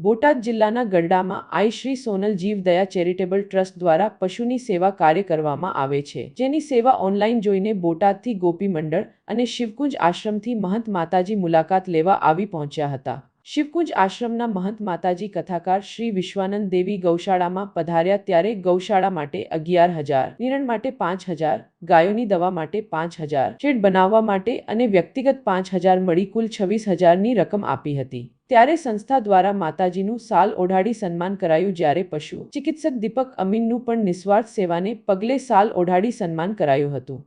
બોટાદ જિલ્લાના ગરડામાં આઈ શ્રી સોનલ જીવદયા charitable trust દ્વારા પશુની સેવા કાર્ય કરવામાં આવે છે. જેની સેવા ઓનલાઈન જોઈને બોટાદથી ગોપી મંડળ અને શિવકુંજ આશ્રમથી મહંત માતાજી મુલાકાત લેવા આવી પહોંચ્યા હતા. શિવકુંજ આશ્રમના મહંત માતાજી કથાકાર શ્રી વિશ્વાનંદ દેવી ગૌશાળામાં પધાર્યા ત્યારે ગૌશાળા માટે અગિયાર હજાર, નિરણ માટે પાંચ હજાર, ગાયોની દવા માટે પાંચ હજાર, શેડ બનાવવા માટે અને વ્યક્તિગત પાંચ હજાર મળી કુલ છવ્વીસ હજારની રકમ આપી હતી. ત્યારે સંસ્થા દ્વારા માતાજીનું સાલ ઓઢાડી સન્માન કરાયું જ્યારે પશુ ચિકિત્સક દીપક અમીનનું પણ નિસ્વાર્થ સેવાને પગલે સાલ ઓઢાડી સન્માન કરાયું હતું.